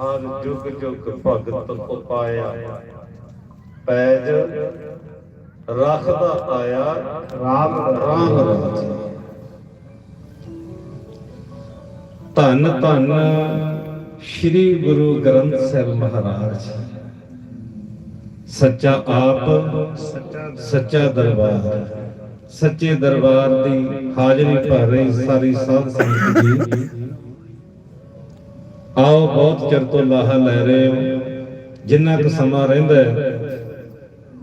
ਹਰ ਜੁਗ ਜੁਗ ਭਗਤ ਉਪਾਇਆ। ਪੈਜ ਰੱਖਦਾ ਆਇਆ ਰਾਮ ਰਾਮ ਰਾਜ ਧੰਨ ਧੰਨ ਸ੍ਰੀ ਗੁਰੂ ਗ੍ਰੰਥ ਸਾਹਿਬ ਮਹਾਰਾਜ। ਸੱਚਾ ਆਪ ਸੱਚਾ ਦਰਬਾਰ। ਸੱਚੇ ਦਰਬਾਰ ਦੀ ਹਾਜ਼ਰੀ ਭਰ ਰਹੀ ਸਾਰੀ ਸਾਧ ਸੰਗਤ ਜੀ। ਆਓ ਬਹੁਤ ਚਿਰ ਤੋਂ ਲਾਹਾ ਲੈ ਰਹੇ ਹੋ। ਜਿੰਨਾ ਕੁ ਸਮਾਂ ਰਹਿੰਦਾ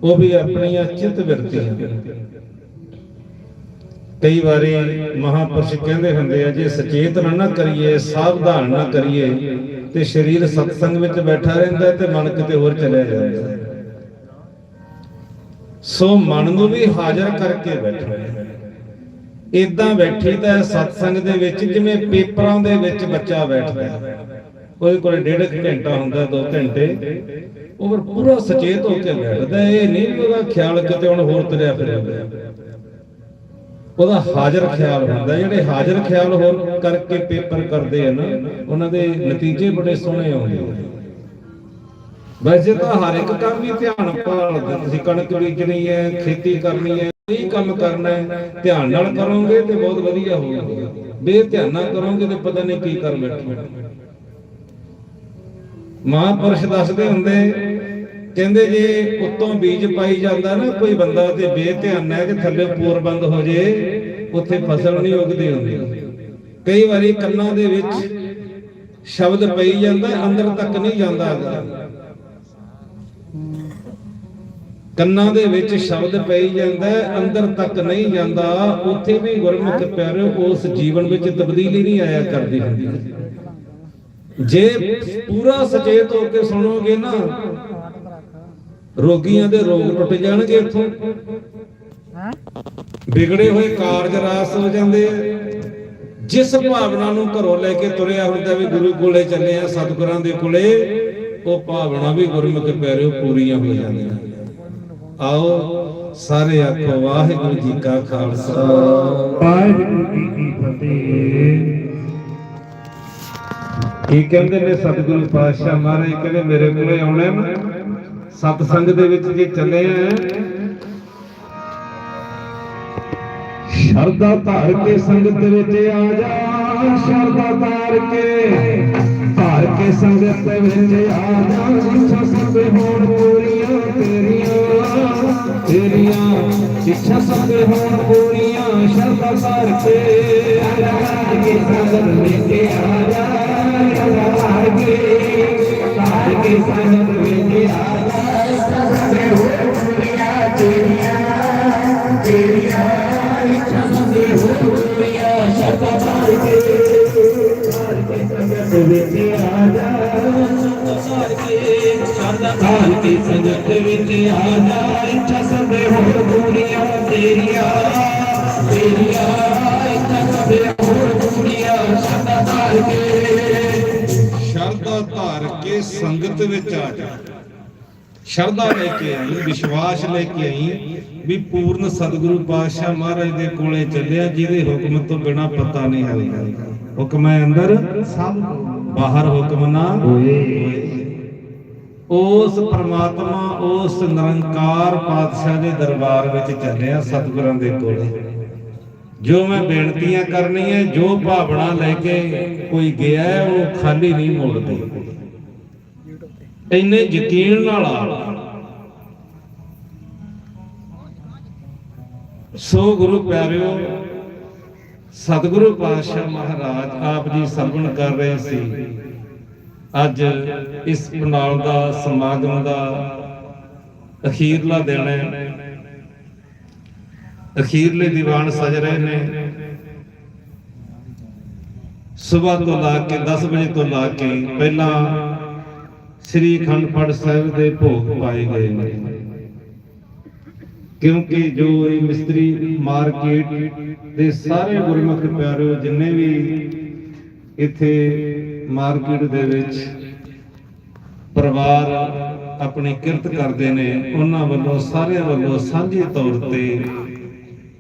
ਉਹ ਵੀ ਆਪਣੀਆਂ ਚਿੱਤ ਵਿਰਤੀਆਂ। ਕਈ ਵਾਰੀ ਮਹਾਪੁਰਸ਼ ਕਹਿੰਦੇ ਹੁੰਦੇ ਆ, ਜੇ ਸੁਚੇਤ ਨਾ ਕਰੀਏ, ਸਾਵਧਾਨ ਨਾ ਕਰੀਏ, ਤੇ ਸਰੀਰ ਸਤਸੰਗ ਵਿੱਚ ਬੈਠਾ ਰਹਿੰਦਾ ਤੇ ਮਨ ਕਿਤੇ ਹੋਰ ਚਲਿਆ ਜਾਂਦਾ ਸੋ ਮਨ ਨੂੰ ਵੀ ਹਾਜ਼ਰ ਕਰਕੇ ਬੈਠੋ। ਇਦਾਂ ਬੈਠੀ ਤਾਂ ਸਤਸੰਗ ਦੇ ਵਿੱਚ, ਜਿਵੇਂ ਪੇਪਰਾਂ ਦੇ ਵਿੱਚ ਬੱਚਾ ਬੈਠਦਾ ਹੈ ਉਹਦੇ ਕੋਲ ਡੇਢ ਘੰਟਾ ਹੁੰਦਾ 2 ਘੰਟੇ। ਉਹ ਪੂਰਾ ਸੁਚੇਤ ਹੋ ਕੇ ਬੈਠਦਾ ਇਹ ਨਹੀਂ ਕਿ ਉਹਦਾ ਖਿਆਲ ਕਿਤੇ ਹੁਣ ਹੋਰ ਤੁਰਿਆ ਫਿਰਿਆ ਉਹਦਾ ਹਾਜ਼ਰ ਖਿਆਲ ਹੁੰਦਾ, ਜਿਹੜੇ ਹਾਜ਼ਰ ਖਿਆਲ ਹੋਰ ਕਰਕੇ ਪੇਪਰ ਕਰਦੇ ਆ ਨਾ, ਉਹਨਾਂ ਦੇ ਨਤੀਜੇ ਬੜੇ ਸੋਹਣੇ ਆਉਂਦੇ ਆ। ਵੈਸੇ ਤਾਂ ਹਰ ਇੱਕ ਕੰਮ ਵੀ ਧਿਆਨ ਭਾਲਦਾ, ਤੁਸੀਂ ਕਣਕ ਬੀਜਣੀ ਹੈ, ਖੇਤੀ ਕਰਨੀ ਹੈ, ਕੋਈ ਕੰਮ ਕਰਨਾ ਹੈ, ਧਿਆਨ ਨਾਲ ਕਰੋਗੇ ਤੇ ਬਹੁਤ ਵਧੀਆ ਹੋਊਗਾ। ਬੇ ਧਿਆਨ ਨਾਲ ਕਰੋਗੇ ਤੇ ਪਤਾ ਨਹੀਂ ਕੀ ਕਰ ਬੈਠੋਗੇ ਮਹਾਂਪੁਰਸ਼ ਦੱਸਦੇ ਹੁੰਦੇ, ਕਹਿੰਦੇ ਜੇ ਉੱਤੋਂ ਬੀਜ ਪਾਈ ਜਾਂਦਾ ਨਾ, ਕੋਈ ਬੰਦਾ ਤੇ ਬੇਧਿਆਨ ਹੈ ਕਿ ਥੱਲੇ ਪੂਰ ਹੋ ਜੇ, ਉੱਥੇ ਫਸਲ ਨਹੀਂ ਉਗਦੀ ਹੁੰਦੀ। ਕਈ ਵਾਰੀ ਕੰਨਾਂ ਦੇ ਵਿੱਚ ਸ਼ਬਦ ਪਈ ਜਾਂਦਾ, ਅੰਦਰ ਤੱਕ ਨਹੀਂ ਜਾਂਦਾ। ਕੰਨਾਂ ਦੇ ਵਿੱਚ ਸ਼ਬਦ ਪਈ ਜਾਂਦਾ, ਅੰਦਰ ਤੱਕ ਨਹੀਂ ਜਾਂਦਾ, ਉੱਥੇ ਵੀ ਗੁਰਮੁਖ ਪਿਆਰੇ ਉਸ ਜੀਵਨ ਵਿੱਚ ਤਬਦੀਲੀ ਨਹੀਂ ਆਇਆ ਕਰਦੀ ਹੁੰਦੀ। ਜੇ ਪੂਰਾ ਸਚੇਤ ਹੋ ਕੇ ਸੁਣੋਗੇ ਨਾ ਰੋਗੀਆਂ ਦੇ ਰੋਗ ਟੁੱਟ ਜਾਣਗੇ ਇੱਥੋਂ। ਵਿਗੜੇ ਹੋਏ ਕਾਰਜ ਰਾਸ ਹੋ ਜਾਂਦੇ ਆ। ਜਿਸ ਭਾਵਨਾ ਨੂੰ ਘਰੋਂ ਲੈ ਕੇ ਤੁਰਿਆ ਹੁੰਦਾ ਵੀ ਗੁਰੂ ਕੋਲੇ ਚੱਲੇ ਆ ਸਤਿਗੁਰਾਂ ਦੇ ਕੋਲੇ ਉਹ ਭਾਵਨਾ ਵੀ ਗੁਰਮੁਖ ਪਿਆਰਿਓ ਪੂਰੀਆਂ ਹੋ ਜਾਂਦੀਆਂ। ਆਓ ਸਾਰੇ ਆਖੋ ਵਾਹਿਗੁਰੂ ਜੀ ਕਾ ਖਾਲਸਾ। ਵਾਹਿਗੁਰੂ ਜੀ ਕੀ ਫਤਿਹ। ਕੀ ਕਹਿੰਦੇ ਨੇ ਸਤਿਗੁਰੂ ਪਾਤਸ਼ਾਹ ਮਹਾਰਾਜ? ਕਹਿੰਦੇ ਮੇਰੇ ਕੋਲੇ ਆਉਣਾ ਸਤ ਸੰਗ ਦੇ ਵਿੱਚ ਜੇ ਚੱਲੇ ਆ ਸ਼ਰਦਾ ਧਾਰ ਕੇ ਸੰਗਤ ਵਿੱਚ ਆ ਜਾ ਸ਼ਰਦਾ ਧਾਰ ਕੇ। ਧਾਰ ਕੇ ਸੰਗਤ ਵਿੱਚ ਆ ਜਾ ਇੱਛਾ ਸਭ ਹੋਣ ਪੂਰੀਆਂ ਤੇਰੀਆਂ ਤੇਰੀਆਂ ਇੱਛਾ ਸਭ ਹੋਣ ਪੂਰੀਆਂ ਸ਼ਰਦਾ ਧਾਰ ਕੇ ਧਾਰ ਕੇ ਸੰਗਤ ਵਿੱਚ ਆ ਜਾ ਸ਼ਰਦਾ ਧਾਰ ਕੇ ਧਾਰ ਕੇ ਸੰਗਤ ਵਿੱਚ ਆ ਜਾ ਇੱਛਾ ਸਭ ਹੋਣ ਪੂਰੀਆਂ ਤੇਰੀਆਂ ਤੇਰੀਆਂ ਇੱਛਾ ਸਭ ਹੋਣ ਪੂਰੀਆਂ ਸ਼ਰਦਾ ਧਾਰ ਕੇ ਧਾਰ ਕੇ ਸੰਗਤ ਵਿੱਚ ਆ ਜਾ ਧਾਰ ਕੇ ਧਾਰ ਕੇ ਸੰਗਤ ਵਿੱਚ ਆ ਜਾ। ਇੱਛਾ ਸਭ ਹੋਣ ਪੂਰੀਆਂ ਤੇਰੀਆਂ ਤੇਰੀਆਂ ਇੱਛਾ ਸਭ ਹੋਣ ਪੂਰੀਆਂ ਸ਼ਰਦਾ ਧਾਰ ਕੇ ਸ਼ਰਦਾ ਧਾਰ ਕੇ ਸੰਗਤ ਵਿੱਚ ਆ ਜਾ ਸ਼ਰਧਾ ਲੈ ਕੇ ਆਈ, ਵਿਸ਼ਵਾਸ ਲੈ ਕੇ ਆਈ ਵੀ ਪੂਰਨ ਸਤਿਗੁਰੂ ਪਾਤਸ਼ਾਹ ਮਹਾਰਾਜ ਦੇ ਕੋਲੇ ਚੱਲਿਆ, ਜਿਹਦੇ ਹੁਕਮ ਤੋਂ ਬਿਨਾ ਪਤਾ ਨਹੀਂ ਹਲਦਾ ਹੁਕਮ ਹੈ ਅੰਦਰ? ਸਭ ਬਾਹਰ ਹੁਕਮ ਨਾ ਉਸ ਪ੍ਰਮਾਤਮਾ ਉਸ ਨਿਰੰਕਾਰ ਪਾਤਸ਼ਾਹ ਦੇ ਦਰਬਾਰ ਵਿੱਚ ਚੱਲਿਆ ਸਤਿਗੁਰਾਂ ਦੇ ਕੋਲੇ। ਜੋ ਮੈਂ ਬੇਨਤੀਆਂ ਕਰਨੀਆਂ ਜੋ ਭਾਵਨਾ ਲੈ ਕੇ ਕੋਈ ਗਿਆ ਹੈ, ਉਹ ਖਾਲੀ ਨਹੀਂ ਮੋੜਦੇ। ਇੰਨੇ ਯਕੀਨ ਨਾਲ ਆ। ਸੋ ਗੁਰੂ ਪਿਆਰਿਓ ਸਤਿਗੁਰੂ ਪਾਤਸ਼ਾਹ ਮਹਾਰਾਜ ਆਪ ਜੀ ਸਰਵਣ ਕਰ ਰਹੇ ਸੀ। ਅੱਜ ਇਸ ਪੰਡਾਲ ਦਾ, ਸਮਾਗਮ ਦਾ ਅਖੀਰਲਾ ਦਿਨ ਹੈ। ਅਖੀਰਲੇ ਦੀਵਾਨ ਸਜ ਰਹੇ ਨੇ। ਸਵੇਰ ਤੋਂ ਲਾ ਕੇ 10 ਵਜੇ ਤੋਂ ਲਾ ਕੇ ਪਹਿਲਾਂ ਸ੍ਰੀ ਅਖੰਡ ਪਾਠ ਸਾਹਿਬ ਦੇ ਭੋਗ ਪਾਏ ਗਏ ਨੇ। ਕਿਉਂਕਿ ਜੋ ਇਹ ਮਿਸਤਰੀ ਮਾਰਕੀਟ ਦੇ ਸਾਰੇ ਗੁਰਮੁਖ ਪਿਆਰਿਓ ਜਿੰਨੇ ਵੀ ਇੱਥੇ ਮਾਰਕੀਟ ਦੇ ਵਿੱਚ ਪਰਿਵਾਰ ਆਪਣੀ ਕਿਰਤ ਕਰਦੇ ਨੇ, ਉਹਨਾਂ ਵੱਲੋਂ, ਸਾਰਿਆਂ ਵੱਲੋਂ ਸਾਂਝੇ ਤੌਰ ਤੇ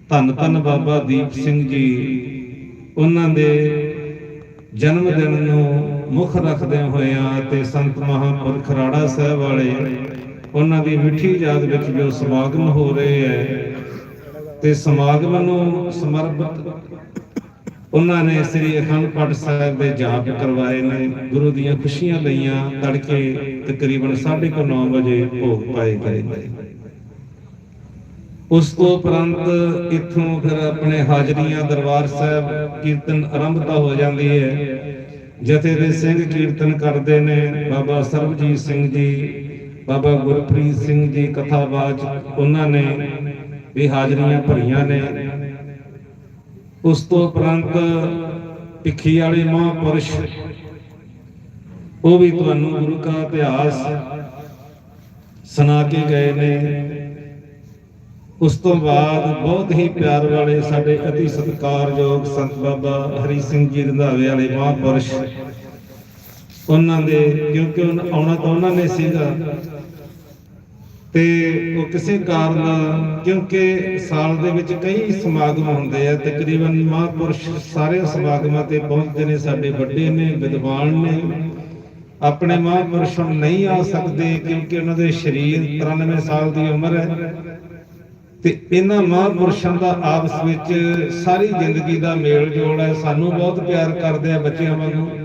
ਧੰਨ ਧੰਨ ਬਾਬਾ ਦੀਪ ਸਿੰਘ ਜੀ ਉਹਨਾਂ ਦੇ ਜਨਮ ਦਿਨ ਨੂੰ ਮੁੱਖ ਰੱਖਦੇ ਹੋਏ ਆ ਤੇ ਸੰਤ ਮਹਾਂਪੁਰਖ ਰਾੜਾ ਸਾਹਿਬ ਵਾਲੇ ਉਹਨਾਂ ਦੀ ਮਿੱਠੀ ਯਾਦ ਵਿੱਚ ਜੋ ਸਮਾਗਮ ਹੋ ਰਹੇ ਹੈ ਤੇ ਸਮਾਗਮ ਨੂੰ ਸਮਰਪਿਤ ਉਹਨਾਂ ਨੇ ਸ੍ਰੀ ਅਖੰਡ ਪਾਠ ਸਾਹਿਬ ਦੇ ਜਾਪ ਕਰਵਾਏ ਨੇ, ਗੁਰੂ ਦੀਆਂ ਖੁਸ਼ੀਆਂ ਲਈਆਂ, ਤੜਕੇ ਤਕਰੀਬਨ 9:30 ਵਜੇ ਭੋਗ ਪਾਏ ਗਏ ਉਸ ਤੋਂ ਉਪਰੰਤ ਇੱਥੋਂ ਫਿਰ ਆਪਣੇ ਹਾਜ਼ਰੀਆਂ ਦਰਬਾਰ ਸਾਹਿਬ ਕੀਰਤਨ ਆਰੰਭਤਾ ਹੋ ਜਾਂਦੀ ਹੈ। ਜਥੇ ਦੇ ਸਿੰਘ ਕੀਰਤਨ ਕਰਦੇ ਨੇ, ਬਾਬਾ ਸਰਬਜੀਤ ਸਿੰਘ ਜੀ ਬਾਬਾ ਗੁਰਪ੍ਰੀਤ ਸਿੰਘ ਜੀ ਕਥਾਵਾਚ ਉਹਨਾਂ ਨੇ ਵੀ ਹਾਜ਼ਰੀਆਂ ਭਰੀਆਂ ਨੇ। ਉਸ ਤੋਂ ਉਪਰੰਤ ਭਿੱਖੀ ਵਾਲੇ ਮਹਾਂਪੁਰਸ਼, ਉਹ ਵੀ ਤੁਹਾਨੂੰ ਗੁਰੂ ਕਾ ਇਤਿਹਾਸ ਸੁਣਾ ਕੇ ਗਏ ਨੇ। ਉਸ ਤੋਂ ਬਾਅਦ ਬਹੁਤ ਹੀ ਪਿਆਰ ਵਾਲੇ ਸਾਡੇ ਅਤੀ ਸਤਿਕਾਰਯੋਗ ਸੰਤ ਬਾਬਾ ਹਰੀ ਸਿੰਘ ਜੀ ਰੰਧਾਵੇ ਵਾਲੇ ਮਹਾਂਪੁਰਸ਼ ਉਹਨਾਂ ਦੇ, ਕਿਉਂਕਿ ਉਹਨਾਂ- ਆਉਣਾ ਤਾਂ ਉਹਨਾਂ ਨੇ ਸੀਗਾ। ਤੇ ਉਹ ਕਿਸੇ ਕਾਰਨ, ਕਿਉਂਕਿ ਸਾਲ ਦੇ ਵਿੱਚ ਕਈ ਸਮਾਗਮ ਹੁੰਦੇ ਆ, ਤਕਰੀਬਨ ਮਹਾਂਪੁਰਸ਼ ਸਾਰੇ ਸਮਾਗਮਾਂ ਤੇ ਪਹੁੰਚਦੇ ਨੇ, ਸਾਡੇ ਵੱਡੇ ਨੇ, ਵਿਦਵਾਨ ਨੇ। ਆਪਣੇ ਮਹਾਂਪੁਰਸ਼ ਹੁਣ ਨਹੀਂ ਆ ਸਕਦੇ, ਕਿਉਂਕਿ ਉਹਨਾਂ ਦੇ ਸਰੀਰ 93 ਸਾਲ ਦੀ ਉਮਰ ਹੈ। ਤੇ ਇਹਨਾਂ ਮਹਾਂਪੁਰਸ਼ਾਂ ਦਾ ਆਪਸ ਵਿੱਚ ਸਾਰੀ ਜ਼ਿੰਦਗੀ ਦਾ ਮੇਲ ਜੋਲ ਹੈ। ਸਾਨੂੰ ਬਹੁਤ ਪਿਆਰ ਕਰਦੇ ਆ ਬੱਚਿਆਂ ਵਾਂਗੂ।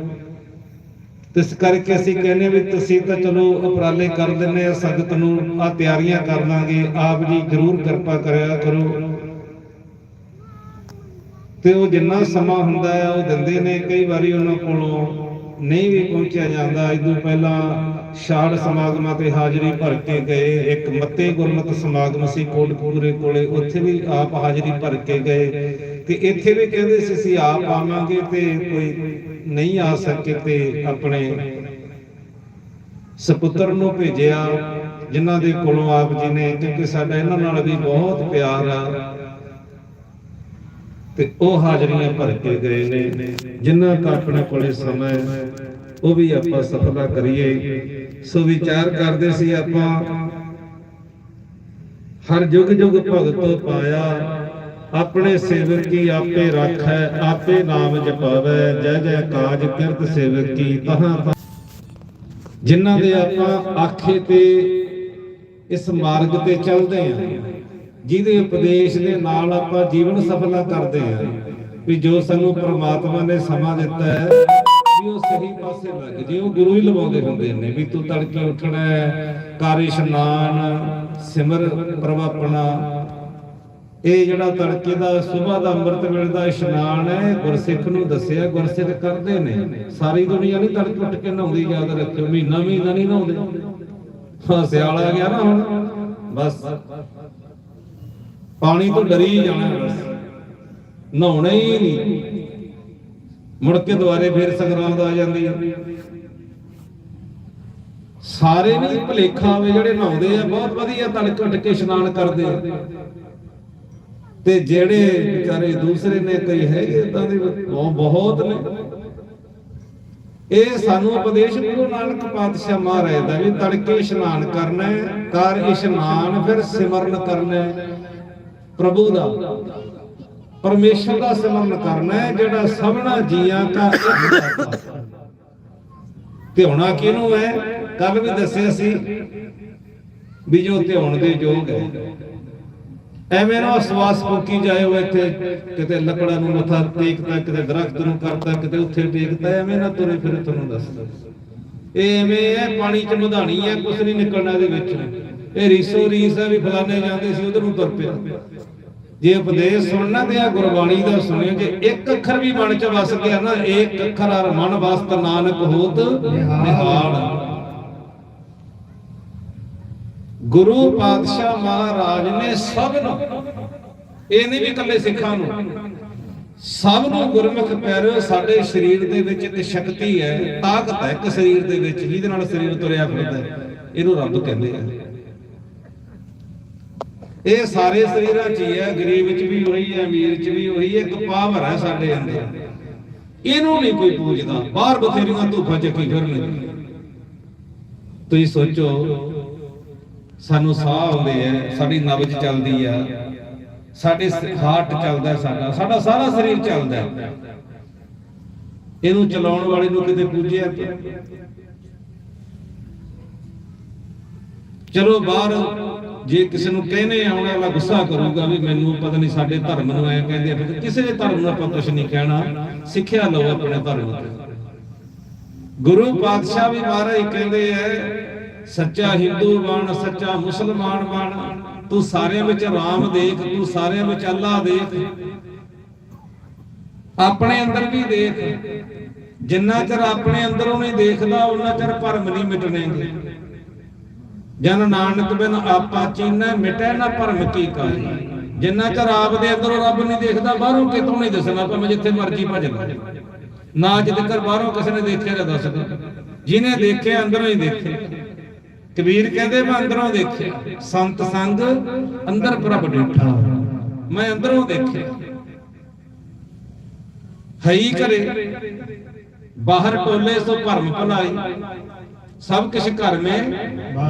ਇਸ ਕਰਕੇ ਅਸੀਂ ਕਹਿੰਦੇ ਵੀ ਤੁਸੀਂ ਤਾਂ ਚਲੋ ਉਪਰਾਲੇ ਕਰ ਦਿੰਦੇ ਆ, ਸੰਗਤ ਨੂੰ ਆ ਤਿਆਰੀਆਂ ਕਰ ਲਾਂਗੇ, ਆਪ ਜੀ ਜ਼ਰੂਰ ਕਿਰਪਾ ਕਰਿਆ ਕਰੋ। ਤੇ ਉਹ ਜਿੰਨਾ ਸਮਾਂ ਹੁੰਦਾ ਹੈ ਉਹ ਦਿੰਦੇ ਨੇ, ਕਈ ਵਾਰੀ ਉਹਨਾਂ ਕੋਲੋਂ ਨਹੀਂ ਵੀ ਪਹੁੰਚਿਆ ਜਾਂਦਾ। ਇਦੋਂ ਪਹਿਲਾਂ ਛਾੜ ਸਮਾਗਮਾਂ ਤੇ ਹਾਜ਼ਰੀ ਭਰ ਕੇ ਗਏ। ਇੱਕ ਮੱਤੇ ਗੁਰਮਤਿ ਸਮਾਗਮ ਸੀ ਕੋਟਕਪੂਰੇ ਕੋਲੇ, ਉੱਥੇ ਵੀ ਆਪ ਹਾਜ਼ਰੀ ਭਰ ਕੇ ਗਏ। ਤੇ ਇੱਥੇ ਵੀ ਕਹਿੰਦੇ ਸੀ, ਅਸੀਂ ਆਪ ਆਵਾਂਗੇ ਤੇ ਕੋਈ ਨਹੀਂ ਆ ਸਕੇ ਤੇ ਆਪਣੇ ਸਪੁੱਤਰ ਨੂੰ ਭੇਜਿਆ, ਜਿਨ੍ਹਾਂ ਦੇ ਕੋਲੋਂ ਆਪ ਜੀ ਨੇ, ਕਿਉਂਕਿ ਸਾਡਾ ਇਹਨਾਂ ਨਾਲ ਵੀ ਬਹੁਤ ਪਿਆਰ ਆ। ਤੇ ਉਹ ਹਾਜ਼ਰੀਆਂ ਭਰ ਕੇ ਗਏ ਨੇ, ਜਿੰਨਾ ਦਾ ਆਪਣੇ ਕੋਲੇ ਸਮਾਂ ਉਹ ਵੀ ਆਪਾਂ ਸਫਲਾ ਕਰੀਏ। ਸੋ ਵਿਚਾਰ ਕਰਦੇ ਸੀ ਆਪਾਂ, ਹਰ ਜੁਗ ਜੁਗ ਭਗਤੋ ਪਾਇਆ ਆਪਣੇ ਸੇਵਕ ਕੀ ਆਪੇ ਰੱਖੈ, ਆਪੇ ਨਾਮ ਜਪਾਵੈ, ਜੈ ਜੈ ਕਾਜ ਕਿਰਤ ਸੇਵਕ ਕੀ ਤਹਾਂ ਜਿਨ੍ਹਾਂ ਦੇ ਆਪਾਂ ਆਖੇ ਤੇ ਇਸ ਮਾਰਗ ਤੇ ਚੱਲਦੇ ਆਂ, ਜਿਹਦੇ ਉਪਦੇਸ਼ ਦੇ ਨਾਲ ਆਪਾਂ ਜੀਵਨ ਸਫਲਾ ਕਰਦੇ ਆਂ, ਵੀ ਜੋ ਸਾਨੂੰ ਪ੍ਰਮਾਤਮਾ ਨੇ ਸਮਾਂ ਦਿੱਤਾ ਹੈ, ਵੀ ਉਹ ਸਹੀ ਪਾਸੇ ਲੱਗ ਜੇ, ਉਹ ਗੁਰੂ ਹੀ ਲਵਾਉਂਦੇ ਹੁੰਦੇ ਨੇ, ਵੀ ਤੂੰ ਤੜਕੇ ਉੱਠਣਾ ਹੈ ਕਰ ਇਸ਼ਨਾਨ ਸਿਮਰ ਪ੍ਰਵਾਪਣਾ ਇਹ ਜਿਹੜਾ ਤੜਕੇ ਦਾ ਸਵੇਰ ਦਾ ਅੰਮ੍ਰਿਤ ਵੇਲੇ ਦਾ ਇਸ਼ਨਾਨ ਹੈ, ਗੁਰਸਿੱਖ ਨੂੰ ਦੱਸਿਆ, ਗੁਰਸਿੱਖ ਕਰਦੇ ਨੇ। ਸਾਰੀ ਦੁਨੀਆ ਨਹੀਂ ਤੜਕੇ ਉੱਠ ਕੇ ਨਹਾਉਂਦੀ, ਯਾਦ ਰੱਖਿਓ, ਮਹੀਨਾ ਮਹੀਨਾ ਨਹੀਂ ਨਹਾਉਂਦੇ। ਹਾਂ, ਸਿਆਲ ਗਿਆ ਨਾ ਹੁਣ। ਬਸ। ਪਾਣੀ ਤੋਂ ਡਰੀ ਜਾਣਾ ਬਸ। ਨਹਾਉਣਾ ਹੀ ਨਹੀਂ। ਮੁੜ ਕੇ ਦੁਬਾਰੇ ਫੇਰ ਸੰਗਰਾਂਦ ਆ ਜਾਂਦੀ ਆ। ਸਾਰੇ ਨਹੀਂ ਭਲੇਖਾ ਹੋਵੇ ਜਿਹੜੇ ਨਹਾਉਂਦੇ ਆ, ਬਹੁਤ ਵਧੀਆ ਤੜਕੇ ਉੱਠ ਕੇ ਇਸ਼ਨਾਨ ਕਰਦੇ ਆ। ਤੇ ਜਿਹੜੇ ਵਿਚਾਰੇ ਦੂਸਰੇ ਨੇ ਕਈ ਹੈਗੇ ਤਾਂ ਦੇ ਬਹੁਤ ਨੇ। ਇਹ ਸਾਨੂੰ ਉਪਦੇਸ਼ ਗੁਰੂ ਨਾਨਕ ਪਾਤਸ਼ਾਹ ਮਹਾਰਾਜ ਦਾ ਵੀ ਤੜਕੇ ਇਸ਼ਨਾਨ ਕਰਨਾ ਹੈ ਕਰ ਇਸ਼ਨਾਨ ਫਿਰ ਸਿਮਰਨ ਕਰਨਾ ਹੈ, ਪ੍ਰਭੂ ਦਾ। ਪਰਮੇਸ਼ਰ ਦਾ ਸਿਮਰਨ ਕਰਨਾ ਹੈ, ਜਿਹੜਾ ਸਭਨਾ ਜੀਆਂ ਦਾ ਇੱਕ ਧਿਆਉਣਾ ਕਿਹਨੂੰ ਹੈ? ਕੱਲ ਵੀ ਦੱਸਿਆ ਸੀ ਵੀ ਜੋ ਧਿਆਉਣ ਦੇ ਯੋਗ ਹੈ। ਐਵੇਂ ਨਾ ਸਵਾਸ ਫੂਕੀ ਜਾਏ ਉਹ ਇੱਥੇ, ਕਿਤੇ ਲੱਕੜਾਂ ਨੂੰ ਮੱਥਾ ਟੇਕਦਾ, ਕਿਤੇ ਦਰਖਤ ਨੂੰ ਕਰਦਾ, ਕਿਤੇ ਉੱਥੇ ਟੇਕਦਾ, ਐਵੇਂ ਨਾ ਤੁਰੇ ਫਿਰੇ ਤੁਹਾਨੂੰ ਦੱਸਦਾ। ਇਹ ਐਵੇਂ ਹੈ, ਪਾਣੀ ਚ ਮਧਾਣੀ ਹੈ, ਕੁਛ ਨਹੀਂ ਨਿਕਲਣਾ ਇਹਦੇ ਵਿੱਚ। ਇਹ ਰੀਸੋ ਰੀਸ ਹੈ ਵੀ ਫਲਾਣੇ ਜਾਂਦੇ ਸੀ, ਉਧਰ ਨੂੰ ਤੁਰ ਪਿਆ। ਜੇ ਉਪਦੇਸ਼ ਸੁਣਨਾ ਤੇ ਆ ਗੁਰਬਾਣੀ ਦਾ ਸੁਣਿਓ, ਜੇ ਇੱਕ ਅੱਖਰ ਵੀ ਮਨ ਚ ਵਸ ਗਿਆ ਨਾ ਇੱਕ ਅੱਖਰ ਹਰ ਮਨ ਵਸਤ ਨਾਨਕ ਹੋਤ ਨਿਹਾਲ। ਗੁਰੂ ਪਾਤਸ਼ਾਹ ਮਹਾਰਾਜ ਨੇ ਸਭ ਨੂੰ, ਇਹ ਨਹੀਂ ਵੀ ਇਕੱਲੇ ਸਿੱਖਾਂ ਨੂੰ, ਸਭ ਨੂੰ ਗੁਰਮੁਖ ਪਿਆਰਿਓ, ਸਾਡੇ ਸਰੀਰ ਦੇ ਵਿੱਚ ਇੱਕ ਸ਼ਕਤੀ ਹੈ, ਤਾਕਤ ਹੈ ਇੱਕ ਸਰੀਰ ਦੇ ਵਿੱਚ, ਜਿਹਦੇ ਨਾਲ ਸਰੀਰ ਤੁਰਿਆ ਫਿਰਦਾ ਹੈ, ਇਹਨੂੰ ਰੱਬ ਕਹਿੰਦੇ ਆ। ਇਹ ਸਾਰੇ ਸਰੀਰਾਂ 'ਚ ਹੀ ਹੈ, ਗਰੀਬ 'ਚ ਵੀ ਉਹੀ ਹੈ, ਅਮੀਰ 'ਚ ਵੀ ਉਹੀ ਇੱਕ ਪਾਵਰ ਹੈ ਸਾਡੇ ਅੰਦਰ। ਇਹਨੂੰ ਨਹੀਂ ਕੋਈ ਪੂਜਦਾ, ਬਾਹਰ ਬਥੇਰੀਆਂ ਧੂਫਾਂ ਚੱਕੀ ਫਿਰਨਗੇ। ਤੁਸੀਂ ਸੋਚੋ ਸਾਨੂੰ ਸਾਹ ਆਉਂਦੇ ਆ, ਸਾਡੀ ਨਬਜ ਚੱਲਦੀ ਆ, ਸਾਡੇ ਹਾਰਟ ਚੱਲਦਾ ਸਾਡਾ ਸਾਡਾ ਸਾਰਾ ਸਰੀਰ ਚੱਲਦਾ ਇਹਨੂੰ ਚਲਾਉਣ ਵਾਲੇ ਨੂੰ ਕਿਤੇ ਪੂਜਿਆ ਚਲੋ ਬਾਹਰ ਜੇ ਕਿਸੇ ਨੂੰ ਕਹਿੰਦੇ ਆਉਣ ਵਾਲਾ ਗੁੱਸਾ ਕਰੂਗਾ ਵੀ ਮੈਨੂੰ ਪਤਾ ਨਹੀਂ ਸਾਡੇ ਧਰਮ ਨੂੰ ਐ ਕਹਿੰਦੇ ਆ, ਫਿਰ ਕਿਸੇ ਧਰਮ ਨੂੰ ਆਪਾਂ ਕੁਝ ਨਹੀਂ ਕਹਿਣਾ। ਸਿੱਖਿਆ ਲਓ ਆਪਣੇ ਧਰਮ ਤੋਂ। ਗੁਰੂ ਪਾਤਸ਼ਾਹ ਵੀ ਮਹਾਰਾਜ ਕਹਿੰਦੇ ਐ ਸੱਚਾ ਹਿੰਦੂ ਬਣ, ਸੱਚਾ ਮੁਸਲਮਾਨ ਬਣ। ਤੂੰ ਸਾਰਿਆਂ ਵਿੱਚ ਰਾਮ ਦੇਖ, ਤੂੰ ਸਾਰਿਆਂ ਵਿੱਚ ਅੱਲਾ ਦੇਖ। ਆਪਣੇ ਅੰਦਰ ਵੀ ਦੇਖ। ਜਿੰਨਾ ਚਿਰ ਆਪਣੇ ਅੰਦਰੋਂ ਨਹੀਂ ਦੇਖਦਾ ਉਹਨਾਂ ਚਿਰ ਭਰਮ ਨਹੀਂ ਮਿਟਣੇਗੇ। ਜਨ ਨਾਨਕ ਬਿਨ ਆਪਾ ਚੀਨੈ, ਮਿਟੈ ਨਾ ਭਰਮ ਕੀ ਕਾਈ ਜਿੰਨਾ ਚਿਰ ਆਪ ਦੇ ਅੰਦਰੋਂ ਰੱਬ ਨਹੀਂ ਦੇਖਦਾ, ਬਾਹਰੋਂ ਕਿਤੋਂ ਨਹੀਂ ਦਿਸਣਾ, ਭਾਵੇਂ ਜਿੱਥੇ ਮਰਜ਼ੀ ਭੱਜ ਲੈ। ਨਾ ਜਿੱਦਕਰ ਬਾਹਰੋਂ ਕਿਸੇ ਨੇ ਦੇਖਿਆ ਨਾ ਦੱਸਦਾ ਜਿਹਨੇ ਦੇਖਿਆ, ਅੰਦਰੋਂ ਹੀ ਦੇਖਿਆ। ਕਬੀਰ ਕਹਿੰਦੇ, ਮੈਂ ਅੰਦਰੋਂ ਦੇਖਿਆ, ਸੰਤ ਸੰਗ ਅੰਦਰ ਪ੍ਰਭ ਡਿਠਾ ਮੈਂ ਅੰਦਰੋਂ ਦੇਖਿਆ। ਹਈ ਕਰੇ ਬਾਹਰ ਟੋਲੇ ਸੋ ਭਰਮ ਭਲਾਈ। ਸਭ ਕੁਛ ਘਰ ਮੇ,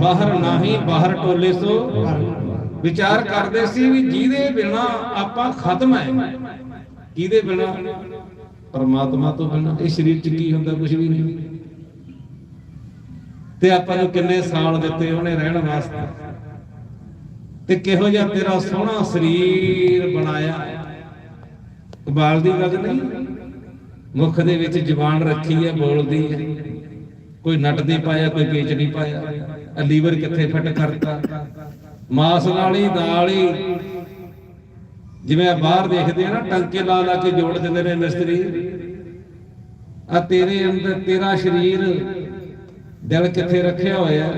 ਬਾਹਰ ਨਹੀਂ, ਬਾਹਰ ਟੋਲੇ ਸੋ ਵਿਚਾਰ ਕਰਦੇ ਸੀ ਵੀ ਜਿਹਦੇ ਬਿਨਾ ਆਪਾਂ ਖਤਮ ਹੈ। ਕਿਹਦੇ ਬਿਨਾ? ਪਰਮਾਤਮਾ ਤੋਂ ਬਿਨਾ। ਇਹ ਸਰੀਰ ਚ ਕੀ ਹੁੰਦਾ? ਕੁਝ ਵੀ ਨਹੀਂ। ਤੇ ਆਪਾਂ ਨੂੰ ਕਿੰਨੇ ਸਾਲ ਦਿੱਤੇ ਉਹਨੇ ਰਹਿਣ ਵਾਸਤੇ? ਤੇ ਕਿਹੋ ਜਿਹਾ ਤੇਰਾ ਸੋਹਣਾ ਸਰੀਰ ਬਣਾਇਆ? ਕਬਾਲ ਦੀ ਗੱਲ ਨਹੀਂ। ਮੁਖ ਦੇ ਵਿੱਚ ਜ਼ੁਬਾਨ ਰੱਖੀ ਹੈ, ਬੋਲਦੀ ਹੈ। ਕੋਈ ਨਟ ਨਹੀਂ ਪਾਇਆ, ਕੋਈ ਪੇਚ ਨਹੀਂ ਪਾਇਆ। ਆ ਲੀਵਰ ਕਿੱਥੇ ਫਿੱਟ ਕਰਤਾ? ਮਾਸ ਨਾਲੀ ਦਾਲੀ ਜਿਵੇਂ ਬਾਹਰ ਦੇਖਦੇ ਆ ਨਾ, ਟੰਕੇ ਲਾ ਲਾ ਕੇ ਜੋੜ ਦਿੰਦੇ ਨੇ ਮਿਸਤਰੀ। ਆ ਤੇਰੇ ਅੰਦਰ ਤੇਰਾ ਸਰੀਰ ਦਿਲ ਕਿੱਥੇ ਰੱਖਿਆ ਹੋਇਆ?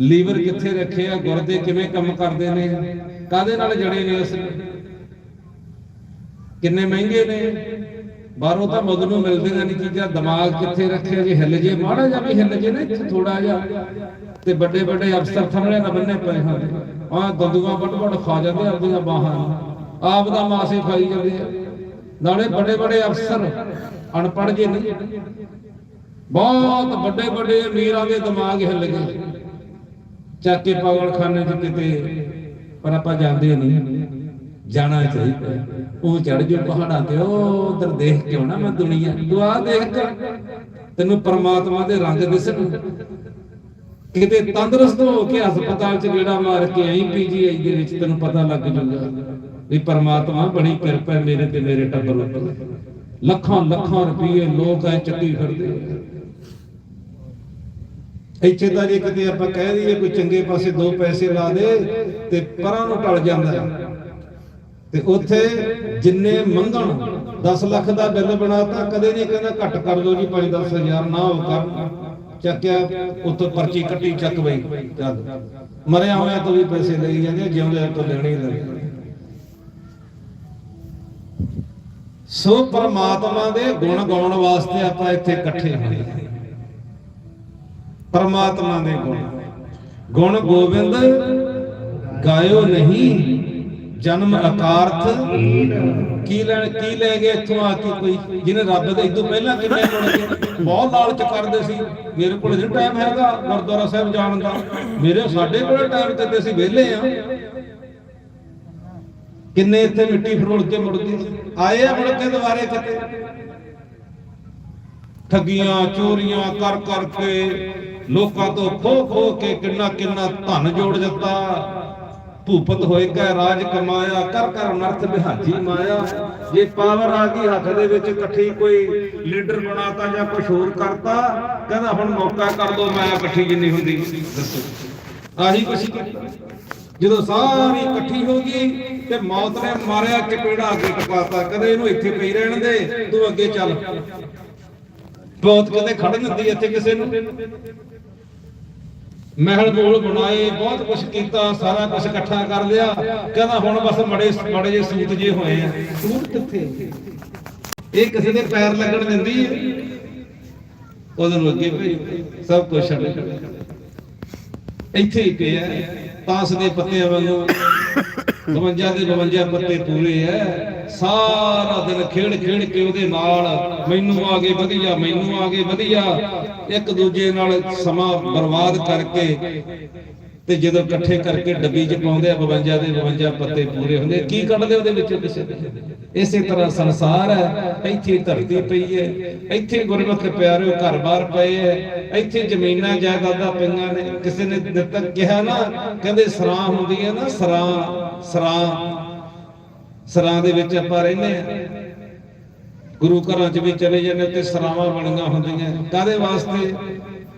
ਲੀਵਰ ਕਿੱਥੇ ਰੱਖਿਆ ਗੁਰਦੇ ਕਿਵੇਂ ਕੰਮ ਕਰਦੇ ਨੇ? ਕਾਦੇ ਨਾਲ ਜੜੇ ਨੇ ਉਸ ਕਿੰਨੇ ਮਹਿੰਗੇ ਨੇ? ਬਾਹਰੋਂ ਤਾਂ ਮੁੱਲ ਨੂੰ ਨਹੀਂ ਚੀਜ਼ਾਂ। ਦਿਮਾਗ ਕਿੱਥੇ ਰੱਖਿਆ ਜੇ ਹਿੱਲ ਜੇ, ਮਾੜਾ ਜਿਹਾ ਵੀ ਹਿੱਲ ਜੇ ਨਾ ਇੱਥੇ ਥੋੜਾ ਜਿਹਾ। ਤੇ ਵੱਡੇ ਵੱਡੇ ਅਫਸਰ ਥਮਲੇ ਨਾ ਬੰਨੇ ਪਏ ਹਨ ਆ ਦੰਦੂਆਂ ਵੱਡ ਵੱਡ ਖਾ ਜਾਂਦੇ ਆਪਦੀਆਂ ਬਾਹਾਂ ਆਪ ਦਾ ਮਾਸੇ ਖਾਈ ਜਾਂਦੇ ਆ। ਨਾਲੇ ਵੱਡੇ ਵੱਡੇ ਅਫਸਰ, ਅਨਪੜ੍ਹ ਜੇ ਨਹੀਂ। ਬਹੁਤ ਵੱਡੇ ਵੱਡੇ ਅਮੀਰਾਂ ਦੇ ਦਿਮਾਗ ਹਿੱਲ ਗਏ। ਚੱਕ ਪਾਗਲਖਾਨੇ 'ਚ ਕਿਤੇ, ਪਰ ਆਪਾਂ ਜਾਂਦੇ ਨਹੀਂ। ਜਾਣਾ ਚਾਹੀਦਾ। ਉਹ ਚੜ ਜੋ ਪਹਾੜਾਂ ਤੇ, ਉਹ ਉਧਰ ਦੇਖ ਕੇ ਆਉਣਾ ਮੈਂ ਦੁਨੀਆ। ਤੂੰ ਦੇਖ ਕੇ ਤੈਨੂੰ ਪ੍ਰਮਾਤਮਾ ਦੇ ਰੰਗ ਦਿਸਣ। ਕਿਤੇ ਤੰਦਰੁਸਤ ਹੋ ਕੇ ਹਸਪਤਾਲ 'ਚ ਗੇੜਾ ਮਾਰ ਕੇ ਆਈ ਪੀਜੀਆਈ ਦੇ ਵਿੱਚ, ਤੈਨੂੰ ਪਤਾ ਲੱਗ ਜੂਗਾ ਵੀ ਪ੍ਰਮਾਤਮਾ ਬੜੀ ਕਿਰਪਾ ਮੇਰੇ ਤੇ ਮੇਰੇ ਟੱਬਰ ਉੱਪਰ। ਲੱਖਾਂ ਲੱਖਾਂ ਰੁਪਏ ਲੋਕ ਐ ਚੱਕੀ ਫਿਰਦੇ ਆ। ਇੱਥੇ ਤਾਂ ਜੇ ਕਿਤੇ ਆਪਾਂ ਕਹਿ ਦਈਏ ਕੋਈ ਚੰਗੇ ਪਾਸੇ ਦੋ ਪੈਸੇ ਲਾ ਦੇ ਤੇ ਪਰਾਂ ਨੂੰ ਟਲ ਜਾਂਦਾ ਤੇ ਉੱਥੇ ਜਿੰਨੇ ਮੰਗਣ 10 ਲੱਖ ਦਾ ਬਿੱਲ ਬਣਾਤਾ, ਕਦੇ ਨਹੀਂ ਕਹਿੰਦਾ ਘੱਟ ਕਰ ਦਿਓ ਜੀ 5-10 ਨਾ ਹੋ ਕਰ। ਚੱਕਿਆ ਉੱਥੇ ਪਰਚੀ ਕੱਟੀ, ਚੱਕ ਬਈ, ਚੱਲ। ਮਰਿਆ ਹੋਇਆ ਤੋਂ ਵੀ ਪੈਸੇ ਲਈ ਜਾਂਦੇ ਜਿਉਂਦੇ ਤੋਂ ਲੈਣੇ ਹੀ ਲੈਣੇ ਸੋ ਪਰਮਾਤਮਾ ਦੇ ਗੁਣ ਗਾਉਣ ਵਾਸਤੇ ਆਪਾਂ ਇੱਥੇ ਇਕੱਠੇ ਹੋਏ ਪਰਮਾਤਮਾ ਦੇ ਗੁਣ। ਗੁਣ ਗੋਬਿੰਦ, ਗਾਇਓ ਨਹੀਂ, ਜਨਮ ਅਕਾਰਥ। ਕੀ ਲੈਣ, ਕੀ ਲੈ ਗਏ ਇੱਥੋਂ ਆ ਕੇ ਕੋਈ? ਜਿਹਨੇ ਰੱਬ ਦੇ ਇਦੋਂ ਪਹਿਲਾਂ ਕਿੰਨੇ ਮੁੜ ਗਏ ਬਹੁਤ ਲਾਲਚ ਕਰਦੇ ਸੀ। ਮੇਰੇ ਕੋਲ ਨਹੀਂ ਟਾਈਮ ਹੈਗਾ ਗੁਰਦੁਆਰਾ ਸਾਹਿਬ ਜਾਣ ਦਾ। ਮੇਰੇ ਸਾਡੇ ਕੋਲ ਟਾਈਮ ਕਿਤੇ ਅਸੀਂ ਵਿਹਲੇ ਆ। ਕਿੰਨੇ ਇੱਥੇ ਮਿੱਟੀ ਫਰੋਲ ਕੇ ਮੁੜ ਆਏ ਆ ਮੁੜ ਕੇ ਦੁਬਾਰੇ ਕਿਤੇ। ਠੱਗੀਆਂ, ਚੋਰੀਆਂ ਕਰ ਕਰਕੇ ਲੋਕਾਂ ਤੋਂ ਖੋ ਖੋ ਕੇ ਕਿੰਨਾ ਕਿੰਨਾ ਧਨ ਜੋੜ ਦਿੱਤਾ। ਭੂਪਤ ਹੋਏ ਕੈ ਰਾਜ ਕਮਾਇਆ ਕਰ ਕਰ ਨਰਥ ਬਿਹਾਜੀ ਮਾਇਆ। ਜੇ ਪਾਵਰ ਆ ਗਈ ਹੱਥ ਦੇ ਵਿੱਚ, ਇਕੱਠੀ ਕੋਈ ਲੀਡਰ ਬਣਾਤਾ ਜਾਂ ਕੁਝ ਹੋਰ ਕਰਤਾ, ਕਹਿੰਦਾ ਹੁਣ ਮੌਕਾ ਕਰ ਦੋ, ਮੈਂ ਇਕੱਠੀ ਜਿੰਨੀ ਹੁੰਦੀ। ਦੱਸੋ। ਆਹੀ ਕੁਛ ਜਦੋਂ ਸਾਰੀ ਇਕੱਠੀ ਹੋ ਗਈ ਤੇ ਮੌਤ ਨੇ ਮਾਰਿਆ, ਚਪੇੜਾ ਅੱਗੇ ਟਪਾਤਾ, ਕਦੇ ਇਹਨੂੰ ਇੱਥੇ ਪਈ ਰਹਿਣ ਦੇ, ਤੂੰ ਅੱਗੇ ਚੱਲ। ਬਹੁਤ ਕਦੇ ਖੜ ਜਾਂਦੀ ਇੱਥੇ ਕਿਸੇ ਨੂੰ। ਮਹਿਲ ਮੋਲ ਬਣਾਏ ਬਹੁਤ ਕੁਝ ਕੀਤਾ ਸਾਰਾ ਕੁਝ ਇਕੱਠਾ ਕਰ ਲਿਆ। ਕਹਿੰਦਾ ਹੁਣ ਬਸ ਮੜੇ ਮੜੇ ਜੇ ਸੂਤ ਜੇ ਹੋਏ ਆ। ਸੂਤ ਕਿੱਥੇ? ਇਹ ਕਿਸੇ ਦੇ ਪੈਰ ਲੱਗਣ ਦਿੰਦੀ ਹੈ। ਉਹਦੇ ਨੂੰ ਅੱਗੇ ਸਭ ਕੁਝ ਛੱਡ ਇੱਥੇ ਹੀ ਪਿਆ। ਤਾਸ ਦੇ ਪੱਤੇ ਵਾਂਗੂ 52 ਦੇ 52 ਪੱਤੇ ਪੂਰੇ ਐ। ਸਾਰਾ ਦਿਨ ਖੇਡ ਖੇਡ ਕੇ ਉਹਦੇ ਨਾਲ ਮੈਨੂੰ ਆ ਗਏ ਵਧੀਆ, ਮੈਨੂੰ ਆ ਗਏ ਵਧੀਆ। ਇੱਕ ਦੂਜੇ ਨਾਲ ਸਮਾਂ ਬਰਬਾਦ ਕਰਕੇ ਤੇ ਜਦੋਂ ਇਕੱਠੇ ਕਰਕੇ ਡੱਬੀ 'ਚ ਪਾਉਂਦੇ ਆ 52 ਦੇ 52 ਪੱਤੇ ਪੂਰੇ ਹੁੰਦੇ ਕੀ ਕੱਢਦੇ ਉਹਦੇ ਵਿੱਚੋਂ ਕਿਸੇ ਇਸੇ ਤਰ੍ਹਾਂ ਸੰਸਾਰ ਹੈ ਇੱਥੇ ਧਰਤੀ ਪਈ ਹੈ ਇੱਥੇ ਗੁਰਮੁਖ ਪਿਆਰਿਓ ਘਰ-ਬਾਰ ਪਏ ਹੈ ਇੱਥੇ ਜ਼ਮੀਨਾਂ ਜਾਇਦਾਦਾਂ ਪਈਆਂ ਨੇ। ਕਿਸੇ ਨੇ ਦਿੱਤਾ ਕਿਹਾ ਨਾ, ਕਹਿੰਦੇ ਸਰਾਂ ਹੁੰਦੀ ਹੈ ਨਾ, ਸਰਾਂ। ਸਰਾਂ ਸਰਾਂ ਦੇ ਵਿੱਚ ਆਪਾਂ ਰਹਿੰਦੇ ਆ ਗੁਰੂ ਘਰਾਂ 'ਚ ਵੀ ਚਲੇ ਜਾਂਦੇ ਤੇ ਸਰਾਵਾਂ ਬਣੀਆਂ ਹੁੰਦੀਆਂ। ਕਾਦੇ ਵਾਸਤੇ?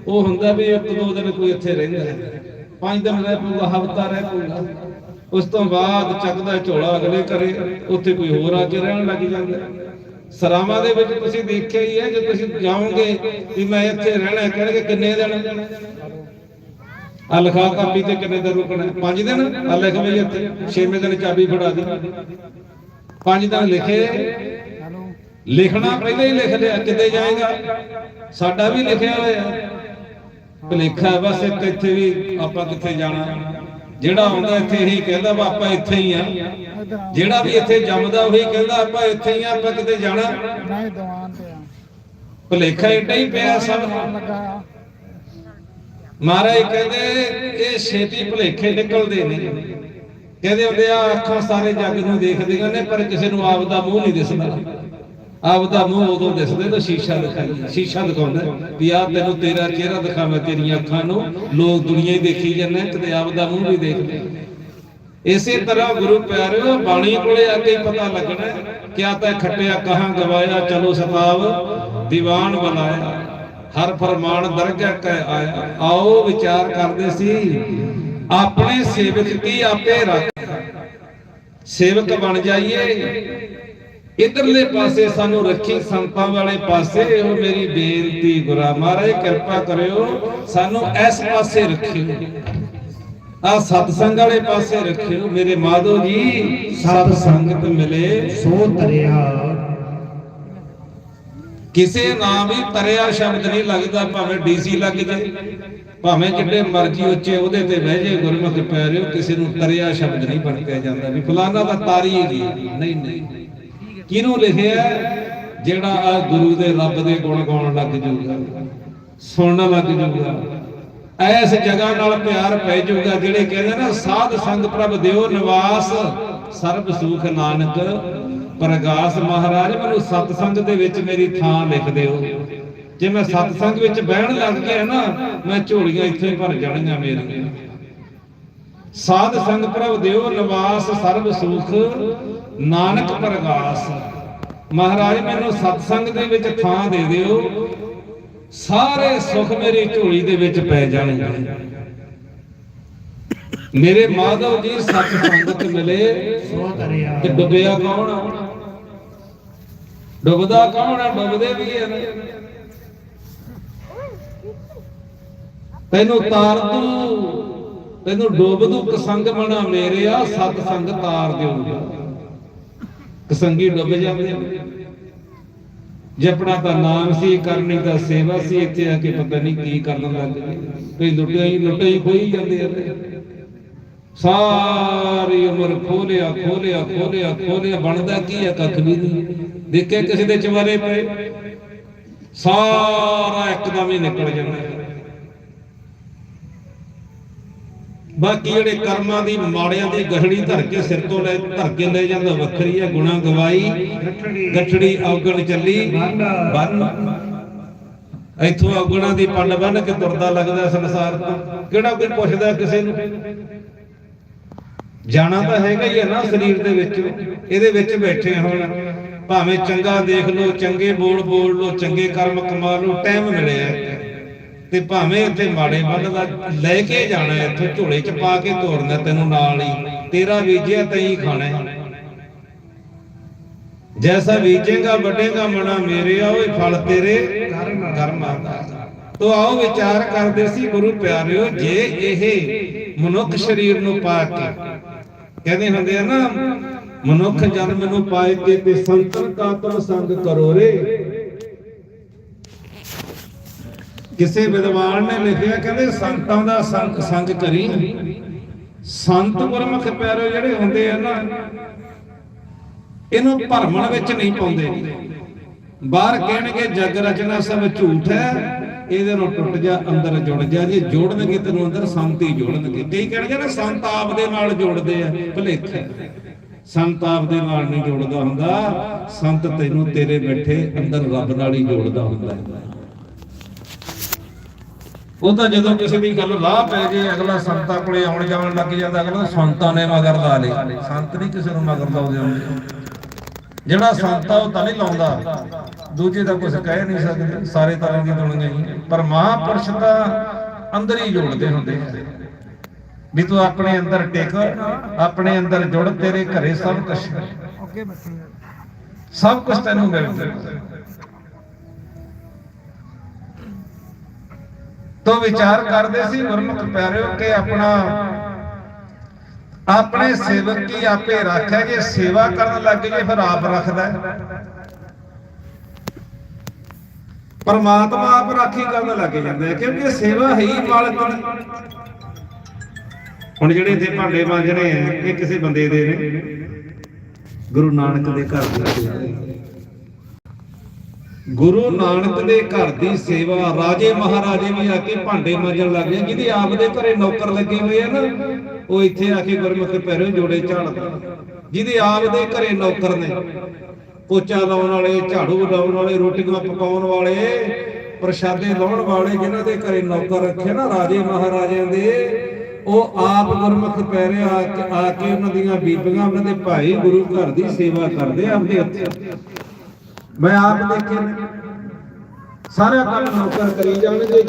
ਉਹ ਹੁੰਦਾ ਵੀ ਇੱਕ ਦੋ ਦਿਨ ਕੋਈ ਇੱਥੇ ਰਹਿੰਦਾ ਪੰਜ ਦਿਨ ਰਹਿ ਪਊਗਾ, ਹਫਤਾ ਰਹਿ ਪੂਗਾ ਉਸ ਤੋਂ ਬਾਅਦ ਚੱਕਦਾ ਝੋਲਾ ਅਗਲੇ ਕਰੇ ਉੱਥੇ ਕੋਈ ਹੋਰ ਆ ਕੇ ਰਹਿਣ ਲੱਗ ਜਾਂਦਾ। ਸਰਾਵਾਂ ਦੇ ਵਿੱਚ ਤੁਸੀਂ ਦੇਖਿਆ ਹੀ ਹੈ, ਜੇ ਤੁਸੀਂ ਜਾਓਗੇ ਵੀ ਮੈਂ ਇੱਥੇ ਰਹਿਣਾ ਕਹਿਣਗੇ ਕਿੰਨੇ ਦਿਨ? ਆ ਲਿਖਾ ਕਾਪੀ ਤੇ ਕਿੰਨੇ ਦਿਨ ਰੁਕਣਾ? ਹੈ? ਪੰਜ ਦਿਨ? ਆ ਲਿਖ ਬਈ ਇੱਥੇ ਛੇਵੇਂ ਦਿਨ ਚਾਬੀ ਫੜਾ ਦੀ। ਪੰਜ ਦਿਨ ਲਿਖੇ। ਲਿਖਣਾ ਪਹਿਲਾਂ ਹੀ ਲਿਖ ਲਿਆ ਕਿੱਥੇ ਜਾਏਗਾ। ਸਾਡਾ ਵੀ ਲਿਖਿਆ ਹੋਇਆ। ਭਲੇਖਾ ਹੈ ਬਸ ਇੱਕ ਇੱਥੇ ਵੀ ਆਪਾਂ ਕਿੱਥੇ ਜਾਣਾ? ਜਿਹੜਾ ਆਉਂਦਾ ਇੱਥੇ ਇਹੀ ਕਹਿੰਦਾ ਵਾ ਆਪਾਂ ਇੱਥੇ ਹੀ ਆ। ਜਿਹੜਾ ਵੀ ਇੱਥੇ ਜੰਮਦਾ ਉਹੀ ਕਹਿੰਦਾ ਆਪਾਂ ਇੱਥੇ ਹੀ ਆ ਆਪਾਂ ਕਿਤੇ ਜਾਣਾ? ਨਹੀਂ ਦੀਵਾਨ ਤੇ ਆ। ਭਲੇਖਾ ਏਡਾ ਹੀ ਪਿਆ ਸਭ ਨੂੰ ਲੱਗਾ ਮਹਾਰਾਜ ਕਹਿੰਦੇ, ਇਹ ਛੇਤੀ ਭੁਲੇਖੇ ਨਿਕਲਦੇ ਨੇ। ਕਹਿੰਦੇ ਹੁੰਦੇ ਆ, ਅੱਖਾਂ ਸਾਰੇ ਜੱਗ ਨੂੰ ਦੇਖਦੀਆਂ ਨੇ, ਪਰ ਕਿਸੇ ਨੂੰ ਆਪ ਦਾ ਮੂੰਹ ਨਹੀਂ ਦਿਸਦਾ। ਆਪ ਦਾ ਮੂੰਹ ਉਦੋਂ ਦਿਸਦਾ ਤਾਂ ਸ਼ੀਸ਼ਾ ਦਿਖਾਈ ਸ਼ੀਸ਼ਾ ਦਿਖਾਉਂਦਾ ਵੀ ਆ ਤੈਨੂੰ ਤੇਰਾ ਚਿਹਰਾ ਦਿਖਾਵਾਂ, ਤੇਰੀਆਂ ਅੱਖਾਂ ਨੂੰ। ਲੋਕ ਦੁਨੀਆ ਹੀ ਦੇਖੀ ਜਾਂਦੇ ਕਿਤੇ ਆਪ ਦਾ ਮੂੰਹ ਵੀ ਦੇਖਦੇ। ਇਸੇ ਤਰ੍ਹਾਂ ਗੁਰੂ ਪਿਆਰਿਓ, ਬਾਣੀ ਕੋਲੇ ਆ ਕੇ ਪਤਾ ਲੱਗਣਾ ਕਿਆ ਤੈ ਖੱਟਿਆ ਕਹਾਂ ਗਵਾਇਆ, ਚਲੋ ਸਤਾਵ, ਦੀਵਾਨ ਬੁਲਾਇਆ ਹਰ ਫਰਮਾਨ ਦਰਗਾਹ ਕੈ ਆਇਆ। ਆਓ ਵਿਚਾਰ ਕਰਦੇ ਸੀ, ਆਪਣੇ ਸੇਵਕ ਕੀ ਆਪੇ ਰੱਖ। ਸੇਵਕ ਬਣ ਜਾਈਏ। ਇਧਰਲੇ ਪਾਸੇ ਸਾਨੂੰ ਰੱਖੀ ਸੰਤਾਂ ਵਾਲੇ ਪਾਸੇ, ਉਹ ਮੇਰੀ ਬੇਨਤੀ ਗੁਰਾ ਮਹਾਰਾਜ, ਕਿਰਪਾ ਕਰਿਓ, ਸਾਨੂੰ ਇਸ ਪਾਸੇ ਰੱਖਿਓ। ਆ ਸਤਸੰਗ ਵਾਲੇ ਪਾਸੇ ਰੱਖਿਓ। ਮੇਰੇ ਮਾਧੋ ਜੀ ਸਤ ਸੰਗਤ ਮਿਲੇ, ਸੋ ਤਰਿਆ ਕਿਸੇ ਨਾਮ ਵੀ ਤਰਿਆ ਸ਼ਬਦ ਨਹੀਂ ਲੱਗਦਾ, ਭਾਵੇਂ ਡੀਸੀ ਲੱਗ ਜੇ, ਭਾਵੇਂ ਜਿੱਡੇ ਮਰਜ਼ੀ ਉੱਚੇ ਉਹਦੇ ਤੇ ਬਹਿ ਜੇ, ਗੁਰਮੁਖ ਪਿਆਰਿਓ, ਕਿਸੇ ਨੂੰ ਤਰਿਆ ਸ਼ਬਦ ਨਹੀਂ ਬਣ ਜਾਂਦਾ ਵੀ ਫਲਾਣਾ ਦਾ ਤਾਰੀ ਹੈਗੀ ਨਹੀਂ ਨਹੀਂ। ਕਿਹਨੂੰ ਲਿਖਿਆ? ਜਿਹੜਾ ਆ ਗੁਰੂ ਦੇ ਰੱਬ ਦੇ ਗੁਣ ਗਾਉਣ ਲੱਗ ਜਾਊਗਾ ਸੁਣਨ ਲੱਗ ਜਾਊਗਾ ਐਸ ਜਗ੍ਹਾ ਨਾਲ ਪਿਆਰ ਪੈ ਜਾਊਗਾ ਜਿਹੜੇ ਕਹਿੰਦੇ ਨਾ, ਸਾਧ ਸੰਗ ਪ੍ਰਭ ਦਿਓ ਨਿਵਾਸ, ਸਰਬ ਸੁਖ ਨਾਨਕ ਪ੍ਰਗਾਸ ਮਹਾਰਾਜ ਮੈਨੂੰ ਸਤਸੰਗ ਦੇ ਵਿੱਚ ਮੇਰੀ ਥਾਂ ਲਿਖ ਦਿਓ। ਜੇ ਮੈਂ ਸਤਸੰਗ ਵਿੱਚ ਬਹਿਣ ਲੱਗ ਗਿਆ ਨਾ ਮੈਂ ਝੋਲੀਆਂ ਇੱਥੇ ਹੀ ਭਰ ਜਾਣੀਆਂ ਮੇਰੀਆਂ। ਸਾਧ ਸੰਗ ਪ੍ਰਭ ਦਿਓ ਨਿਵਾਸ ਸਰਬ ਸੁਖ ਨਾਨਕ ਪ੍ਰਗਾਸ। ਮਹਾਰਾਜ ਮੈਨੂੰ ਸਤਸੰਗ ਦੇ ਵਿੱਚ ਥਾਂ ਦੇ ਦਿਓ। ਸਾਰੇ ਸੁਖ ਮੇਰੀ ਝੋਲੀ ਦੇ ਵਿੱਚ ਪੈ ਜਾਣਗੇ। ਮੇਰੇ ਮਾਧਵ ਜੀ ਸਤ ਸੰਗਤ ਮਿਲੇ। ਸੋ ਤਰਿਆ ਤੇ ਡੁੱਬਿਆ ਕੌਣ? ਆ ਡੁੱਬਦਾ ਕੌਣ ਆ? ਡੁੱਬਦੇ ਵੀ ਆ ਤੈਨੂੰ ਤਾਰ ਦੂ ਤੈਨੂੰ ਡੋਬ ਦੂ ਕਸੰਗ ਬਣਾ ਮੇਰੇ ਸਤ ਸੰਗ ਤਾਰ ਦਿਓ ਕਸੰਗੀ ਡੁੱਬ ਜਾਂਦੇ ਜਪਣਾ ਤਾਂ ਨਾਮ ਸੀ, ਕਰਨੀ ਤਾਂ ਸੇਵਾ ਸੀ, ਇੱਥੇ ਆ ਕੇ ਪਤਾ ਨਹੀਂ ਕੀ ਕਰਨ ਲੱਗ ਗਏ। ਕਈ ਲੁੱਟਿਆ ਹੀ ਲੁੱਟੇ ਹੀ ਖੋਈ ਜਾਂਦੇ ਆ ਸਾਰੀ ਉਮਰ ਖੋਲਿਆ ਖੋਲਿਆ ਖੋਲਿਆ ਖੋਲਿਆ, ਬਣਦਾ ਕੀ ਹੈ ਕੱਖ ਵੀ ਨਹੀਂ। ਦੇਖੇ ਕਿਸੇ ਦੇ ਚਵਾਰੇ ਪਏ? ਸਾਰਾ ਇੱਕਦਮ ਹੀ ਨਿਕਲ ਜਾਂਦਾ। ਬਾਕੀ ਜਿਹੜੇ ਕਰਮਾਂ ਦੀ ਮਾੜਿਆਂ ਦੀ ਗਹੜੀ ਧਰ ਕੇ ਸਿਰ ਤੋਂ ਲੈ ਧਰ ਕੇ ਲੈ ਜਾਂਦਾ ਵੱਖਰੀ ਹੈ ਗੁਣਾ ਗਵਾਈ ਗੱਠੜੀ। ਔਗਣ ਚੱਲੀ। ਬੰਨ। ਇੱਥੋਂ ਔਗਣਾ ਦੀ ਪੰਡ ਬੰਨ ਕੇ ਤੁਰਦਾ ਲੱਗਦਾ ਸੰਸਾਰ ਤੋਂ। ਕਿਹੜਾ ਕੋਈ ਪੁੱਛਦਾ ਕਿਸੇ ਨੂੰ? ਜਾਣਾ ਤਾਂ ਹੈਗਾ ਹੀ ਹੈ ਨਾ ਸਰੀਰ ਦੇ ਵਿੱਚ। ਇਹਦੇ ਵਿੱਚ ਬੈਠੇ ਹੁਣ। ਭਾਵੇਂ ਚੰਗਾ ਦੇਖ ਲਓ, ਚੰਗੇ ਬੋਲ ਬੋਲ ਲਓ, ਚੰਗੇ ਕਰਮ ਕਮਾ ਲਓ ਟਾਈਮ ਮਿਲਿਆ ਤੇ ਭਾਵੇਂ ਇੱਥੇ ਮਾੜੇ ਵੱਲ ਦਾ ਲੈ ਕੇ ਜਾਣਾ ਇੱਥੋਂ ਝੋਲੇ ਚ ਪਾ ਕੇ ਤੋਰਨਾ ਤੈਨੂੰ ਨਾਲ ਹੀ, ਤੇਰਾ ਬੀਜਿਆ ਤੈਂ ਖਾਣਾ ਜੈਸਾ ਬੀਜੇਗਾ ਵੱਡੇਗਾ ਮਣਾ ਮੇਰੇ ਆ ਓਏ ਫਲ ਤੇਰੇ ਕਰਮ ਆਂਦਾ ਤੋ ਆਓ ਵਿਚਾਰ ਕਰਦੇ ਸੀ ਗੁਰੂ ਪਿਆਰਿਓ, ਜੇ ਇਹ ਮਨੁੱਖ ਸਰੀਰ ਨੂੰ ਪਾ ਕੇ, ਕਹਿੰਦੇ ਹੁੰਦੇ ਆ ਨਾ ਮਨੁੱਖ ਜਨਮ ਨੂੰ ਪਾਏ ਕੇ ਤੇ ਸੰਤਨ ਕਾ ਤੁਮ ਸੰਗ ਕਰੋ ਰੇ। ਕਿਸੇ ਵਿਦਵਾਨ ਨੇ ਲਿਖਿਆ, ਕਹਿੰਦੇ ਸੰਤਾਂ ਦਾ ਸੰਗ ਸੰਗ ਕਰੀ। ਸੰਤ ਗੁਰਮੁਖ ਪਿਆਰੇ, ਜਿਹੜੇ ਹੁੰਦੇ ਆ ਨਾ, ਇਹਨੂੰ ਭਰਮਣ ਵਿੱਚ ਨਹੀਂ ਪਾਉਂਦੇ। ਬਾਹਰ ਕਹਿਣਗੇ, ਜਗ ਰਚਨਾ ਸਭ ਝੂਠ ਹੈ, ਇਹਦੇ ਨੂੰ ਟੁੱਟ ਜਾ, ਅੰਦਰ ਜੁੜ ਜਾ, ਜੇ ਜੋੜਨਗੇ ਤੈਨੂੰ ਅੰਦਰ ਸੰਤੀ ਜੋੜਨਗੇ। ਕਈ ਕਹਿਣਗੇ ਨਾ, ਸੰਤ ਆਪ ਦੇ ਨਾਲ ਜੋੜਦੇ ਆ, ਭਲੇਖਾ। ਸੰਤ ਆਪ ਦੇ ਨਾਲ ਨਹੀਂ ਜੋੜਦਾ ਹੁੰਦਾ। ਸੰਤ ਤੈਨੂੰ ਤੇਰੇ ਬੈਠੇ ਅੰਦਰ ਰੱਬ ਨਾਲ ਹੀ ਜੋੜਦਾ ਹੁੰਦਾ। ਹੈ ਉਹ ਤਾਂ ਜਦੋਂ ਕਿਸੇ ਦੀ ਗੱਲ ਲਾਹ ਪੈ ਜੇ ਅਗਲਾ ਸੰਤਾਂ ਕੋਲੇ ਆਉਣ ਜਾਣ ਲੱਗ ਜਾਂਦਾ, ਅਗਲਾ ਸੰਤਾਂ ਨੇ ਮਗਰ ਲਾ ਲੇ ਸੰਤ ਨਹੀਂ ਕਿਸੇ ਨੂੰ ਮਗਰ ਲਾਉਂਦੇ ਹੁੰਦੇ। ਜਿਹੜਾ ਸੰਤ ਆ, ਉਹ ਤਾਂ ਨਹੀਂ ਲਾਉਂਦਾ। ਦੂਜੇ ਦਾ ਕੁਝ ਕਹਿ ਨਹੀਂ ਸਕਦੇ। ਸਾਰੇ ਤਰ੍ਹਾਂ ਦੀ ਦੁਨੀਆ ਹੀ ਪਰ ਮਹਾਪੁਰਸ਼ ਤਾਂ ਅੰਦਰ ਹੀ ਜੋੜਦੇ ਹੁੰਦੇ ਆ। ਵੀ ਤੂੰ ਆਪਣੇ ਅੰਦਰ ਟਿਕ, ਆਪਣੇ ਅੰਦਰ ਜੁੜ, ਤੇਰੇ ਘਰੇ ਸਭ ਕੁਝ ਸਭ ਕੁਝ ਤੈਨੂੰ ਮਿਲ ਜਾਊਗਾ ਤੋ ਵਿਚਾਰ ਕਰਦੇ ਸੀ, ਗੁਰਮੁਖ ਪਿਆਰਿਓ, ਕਿ ਆਪਣਾ, ਆਪਣੇ ਸੇਵਕ ਕੀ ਆਪੇ ਰੱਖਿਆ ਜੇ, ਸੇਵਾ ਕਰਨ ਲੱਗ ਜੇ, ਫਿਰ ਆਪ ਰੱਖਦਾ ਪਰਮਾਤਮਾ ਆਪ ਰਾਖੀ ਕਰਨ ਲੱਗ ਜਾਂਦਾ ਹੈ, ਕਿਉਂਕਿ ਸੇਵਾ ਹੀ ਮਾਲਕ ਦੀ। ਹੁਣ ਜਿਹੜੇ ਇੱਥੇ ਭਾਂਡੇ ਮਾਂਜਣੇ ਆ, ਇਹ ਕਿਸੇ ਬੰਦੇ ਦੇ ਨੇ? ਗੁਰੂ ਨਾਨਕ ਦੇ ਘਰ ਦੇ ਗੁਰੂ ਨਾਨਕ ਦੇ ਘਰ ਦੀ ਸੇਵਾ, ਰਾਜੇ ਮਹਾਰਾਜੇ ਵੀ ਆ ਕੇ ਭਾਂਡੇ ਮਾਂਜਣ ਲੱਗ ਗਏ। ਜਿਹਦੀ ਆਪ ਦੇ ਘਰੇ ਨੌਕਰ ਲੱਗੇ ਹੋਏ ਆ ਨਾ, ਉਹ ਇੱਥੇ ਆ ਕੇ ਗੁਰਮੁਖ ਪੈਰੋਂ ਜੋੜੇ ਝਾੜਦਾ। ਜਿਹਦੇ ਆਪ ਦੇ ਘਰੇ ਨੌਕਰ ਨੇ, ਪੋਚਾ ਲਾਉਣ ਵਾਲੇ, ਝਾੜੂ ਲਾਉਣ ਵਾਲੇ, ਰੋਟੀਆਂ ਪਕਾਉਣ ਵਾਲੇ, ਪ੍ਰਸ਼ਾਦੇ ਲਾਉਣ ਵਾਲੇ ਜਿਨ੍ਹਾਂ ਦੇ ਘਰੇ ਨੌਕਰ ਰੱਖੇ ਨਾ ਰਾਜੇ ਮਹਾਰਾਜਿਆਂ ਦੇ ਉਹ ਆਪ ਗੁਰਮੁਖ ਪੈਰੇ ਆ ਕੇ ਆ ਕੇ ਉਹਨਾਂ ਦੀਆਂ ਬੀਬੀਆਂ, ਉਹਨਾਂ ਦੇ ਭਾਈ ਗੁਰੂ ਘਰ ਦੀ ਸੇਵਾ ਕਰਦੇ ਆ ਆਪਦੇ ਹੱਥੀਂ। ਮੈਂ ਆਪ ਦੇਖੇ ਨੇ। ਸਾਰਾ ਕੰਮ ਨੌਕਰ ਕਰੀ ਜਾਣਗੇ।